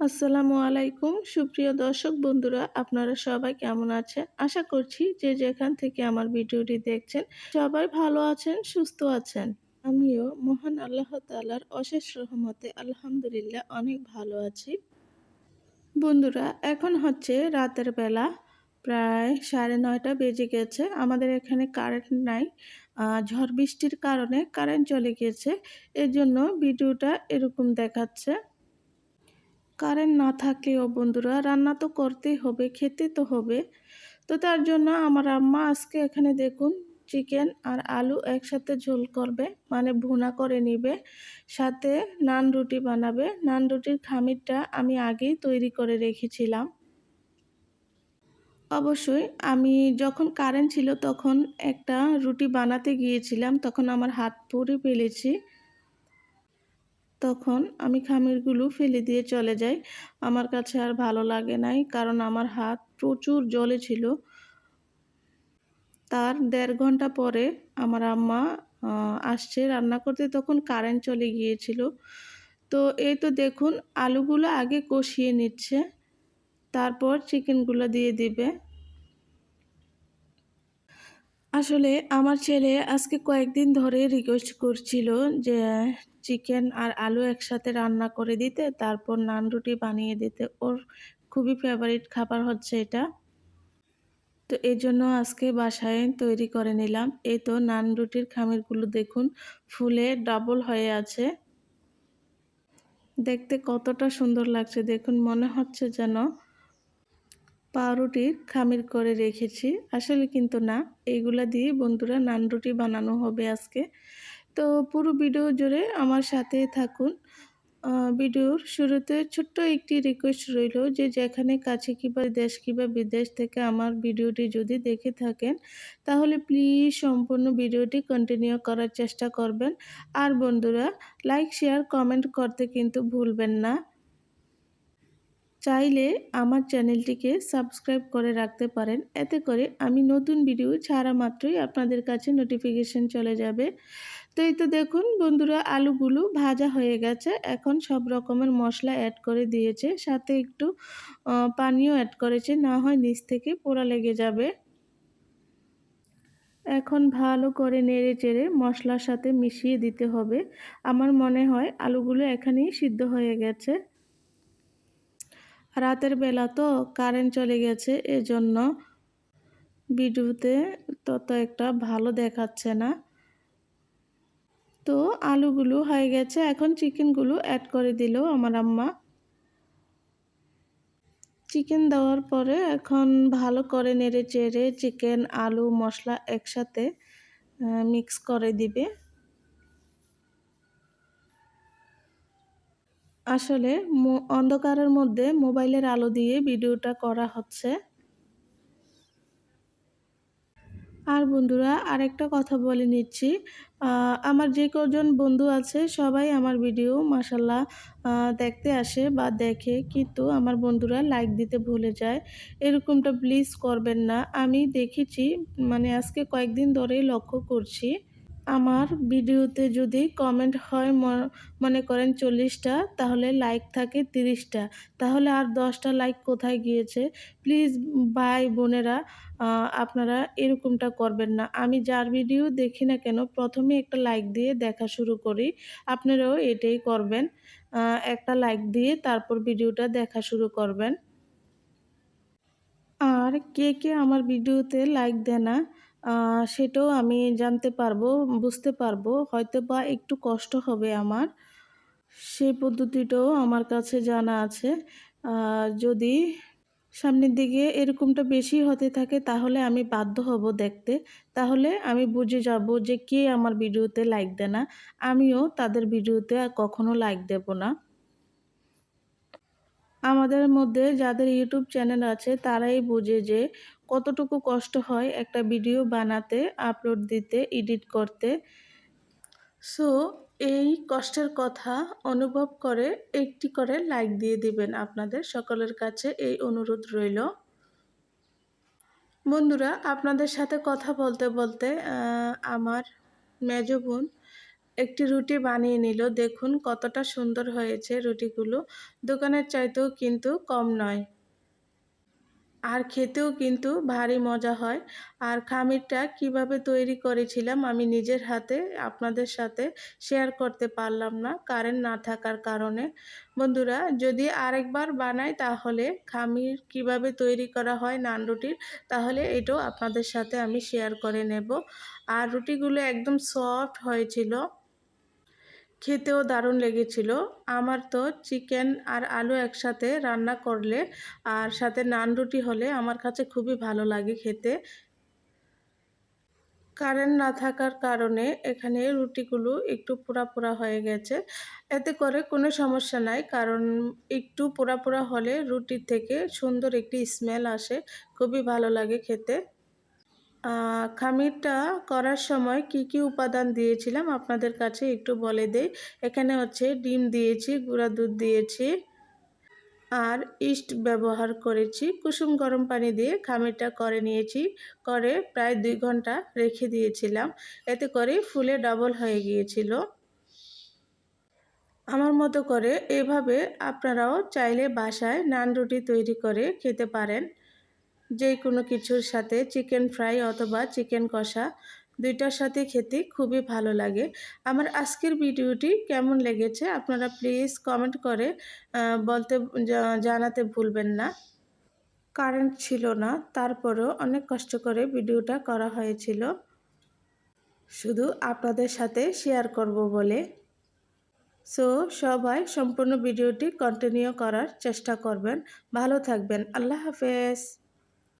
আসসালামু আলাইকুম। সুপ্রিয় দর্শক বন্ধুরা, আপনারা সবাই কেমন আছেন? আশা করছি যে যেখান থেকে আমার ভিডিওটি দেখছেন, সবাই ভালো আছেন, সুস্থ আছেন। আমিও মহান আল্লাহ তালার অশেষ রহমতে আলহামদুলিল্লাহ অনেক ভালো আছি। বন্ধুরা, এখন হচ্ছে রাতের বেলা, প্রায় সাড়ে নয়টা বেজে গেছে। আমাদের এখানে কারেন্ট নাই। ঝড় বৃষ্টির কারণে কারেন্ট চলে গিয়েছে এর জন্য ভিডিওটা এরকম দেখাচ্ছে। কারেন্ট না থাকলেও বন্ধুরা, রান্না তো করতেই হবে, খেতে তো হবে। তো তার জন্য আমার আম্মা আজকে এখানে দেখুন চিকেন আর আলু একসাথে ঝোল করবে মানে ভুনা করে নিবে, সাথে নান রুটি বানাবে। নান রুটির খামিরটা আমি আগেই তৈরি করে রেখেছিলাম। অবশ্যই আমি যখন কারেন্ট ছিল তখন একটা রুটি বানাতে গিয়েছিলাম, তখন আমার হাত পুড়ে ফেলেছি। তখন আমি খামিরগুলো ফেলে দিয়ে চলে যাই। আমার কাছে আর ভালো লাগে নাই, কারণ আমার হাত প্রচুর জলে ছিল। তার দেড় ঘণ্টা পরে আমার আম্মা আসছে রান্না করতে, তখন কারেন্ট চলে গিয়েছিল। তো এই তো দেখুন, আলুগুলো আগে কষিয়ে নিচ্ছে, তারপর চিকেনগুলো দিয়ে দিবে। আসলে আমার ছেলে আজকে কয়েকদিন ধরে রিকোয়েস্ট করছিল যে চিকেন আর আলু একসাথে রান্না করে দিতে, তারপর নান রুটি বানিয়ে দিতে। ওর খুবই ফেভারিট খাবার হচ্ছে এটা। তো এই জন্য আজকে বাসায় তৈরি করে নিলাম। এই তো নান রুটির খামিরগুলো দেখুন, ফুলে ডাবল হয়ে আছে। দেখতে কতটা সুন্দর লাগছে, দেখুন মনে হচ্ছে যেন পাউরুটির খামির করে রেখেছি। আসলে কিন্তু না এইগুলা দিয়ে বন্ধুরা নান রুটি বানানো হবে আজকে। তো পুরো ভিডিও জুড়ে আমার সাথে থাকুন। ভিডিওর শুরুতে ছোট্ট একটি রিকোয়েস্ট রইল যে যেখানে কাছে কিংবা দেশ কিংবা বিদেশ থেকে আমার ভিডিওটি যদি দেখে থাকেন, তাহলে প্লিজ সম্পূর্ণ ভিডিওটি কন্টিনিউ করার চেষ্টা করবেন। আর বন্ধুরা লাইক শেয়ার কমেন্ট করতে কিন্তু ভুলবেন না। চাইলে আমার চ্যানেলটিকে সাবস্ক্রাইব করে রাখতে পারেন। এতে করে আমি নতুন ভিডিও ছাড়া মাত্রই আপনাদের কাছে নোটিফিকেশন চলে যাবে। তো এই তো দেখুন বন্ধুরা, আলুগুলো ভাজা হয়ে গেছে। এখন সব রকমের মশলা অ্যাড করে দিয়েছে। সাথে একটু পানিও অ্যাড করেছে। না হয় নিচ থেকে পোড়া লেগে যাবে। এখন ভালো করে নেড়ে চেড়ে মশলার সাথে মিশিয়ে দিতে হবে। আমার মনে হয় আলুগুলো এখানেই সিদ্ধ হয়ে গেছে। রাতের বেলা তো কারেন্ট চলে গেছে, এজন্য ভিডিওতে তত একটা ভালো দেখাচ্ছে না। তো আলুগুলো হয়ে গেছে, এখন চিকেনগুলো অ্যাড করে দিল আমার আম্মা। চিকেন দেওয়ার পরে এখন ভালো করে নেড়ে চেড়ে চিকেন আলু, মশলা একসাথে মিক্স করে দিবে। আসলে অন্ধকারের মধ্যে মোবাইলের আলো দিয়ে ভিডিওটা করা হচ্ছে। আর বন্ধুরা, আরেকটা কথা বলে নিচ্ছি। আমার যে কজন বন্ধু আছে, সবাই আমার ভিডিও মাসাল্লাহ দেখতে আসে বা দেখে, কিন্তু আমার বন্ধুরা লাইক দিতে ভুলে যায়। এরকমটা প্লিজ করবেন না। আমি দেখেছি মানে আজকে কয়েকদিন ধরেই লক্ষ্য করছি। আমার ভিডিওতে যদি কমেন্ট হয় মনে করেন চল্লিশটা, তাহলে লাইক থাকে তিরিশটা। তাহলে আর দশটা লাইক কোথায় গিয়েছে? প্লিজ ভাই বোনেরা আপনারা এরকমটা করবেন না। আমি যার ভিডিও দেখি না কেন, প্রথমে একটা লাইক দিয়ে দেখা শুরু করি। আপনারাও এটাই করবেন। একটা লাইক দিয়ে তারপর ভিডিওটা দেখা শুরু করবেন। আর কে কে আমার ভিডিওতে লাইক দেয় না সেটাও আমি জানতে পারব, বুঝতে পারব। হয়তো বা একটু কষ্ট হবে আমার। সেই পদ্ধতিটাও আমার কাছে জানা আছে। যদি সামনের দিকে এরকমটা বেশি হতে থাকে, তাহলে আমি বাধ্য হব দেখতে। তাহলে আমি বুঝে যাব যে কে আমার ভিডিওতে লাইক দেয় না। আমিও তাদের ভিডিওতে কখনো লাইক দেব না। আমাদের মধ্যে যাদের ইউটিউব চ্যানেল আছে, তারাই বুঝে যে কতটুকু কষ্ট হয় একটা ভিডিও বানাতে আপলোড দিতে এডিট করতে। সো এই কষ্টের কথা অনুভব করে একটি করে লাইক দিয়ে দিবেন আপনাদের সকলের কাছে এই অনুরোধ রইল। বন্ধুরা, আপনাদের সাথে কথা বলতে বলতে আমার মেজ বোন একটি রুটি বানিয়ে নিল। দেখুন কতটা সুন্দর হয়েছে রুটিগুলো। দোকানের চাইতেও কিন্তু কম নয়। আর খেতেও কিন্তু ভারী মজা হয়। আর খামিরটা কীভাবে তৈরি করেছিলাম আমি নিজের হাতে আপনাদের সাথে শেয়ার করতে পারলাম না, কারেন্ট না থাকার কারণে। বন্ধুরা, যদি আরেকবার বানাই তাহলে খামির কীভাবে তৈরি করা হয় নান রুটির, তাহলে এটাও আপনাদের সাথে আমি শেয়ার করে নেব। আর রুটিগুলো একদম সফট হয়েছিল। খেতেও দারুণ লেগেছিল। আমার তো চিকেন আর আলু একসাথে রান্না করলে আর সাথে নান রুটি হলে আমার কাছে খুবই ভালো লাগে খেতে। কারেন্ট না থাকার কারণে এখানে রুটিগুলো একটু পোড়া পোড়া হয়ে গেছে। এতে করে কোনো সমস্যা নাই, কারণ একটু পোড়া পোড়া হলে রুটির থেকে সুন্দর একটি স্মেল আসে, খুবই ভালো লাগে খেতে। খামিরটা করার সময় কি কি উপাদান দিয়েছিলাম? আপনাদের কাছে একটু বলে দেই। এখানে হচ্ছে ডিম দিয়েছি, গুঁড়া দুধ দিয়েছি আর ইস্ট ব্যবহার করেছি। কুসুম গরম পানি দিয়ে খামিরটা করে নিয়েছি। করে প্রায় দুই ঘণ্টা রেখে দিয়েছিলাম। এতে করে ফুলে ডাবল হয়ে গিয়েছিল। আমার মতো করে এভাবে আপনারাও চাইলে বাসায় নান রুটি তৈরি করে খেতে পারেন। যে কোনো কিছুর সাথে চিকেন ফ্রাই অথবা চিকেন কষা দুইটার সাথে খেতে খুবই ভালো লাগে। আমার আজকের ভিডিওটি কেমন লেগেছে আপনারা প্লিজ কমেন্ট করে বলতে জানাতে ভুলবেন না। কারেন্ট ছিল না, তারপরেও অনেক কষ্ট করে ভিডিওটা করা হয়েছিল। শুধু আপনাদের সাথে শেয়ার করব বলে। সো সবাই সম্পূর্ণ ভিডিওটি কন্টিনিউ করার চেষ্টা করবেন। ভালো থাকবেন। আল্লাহ হাফেজ।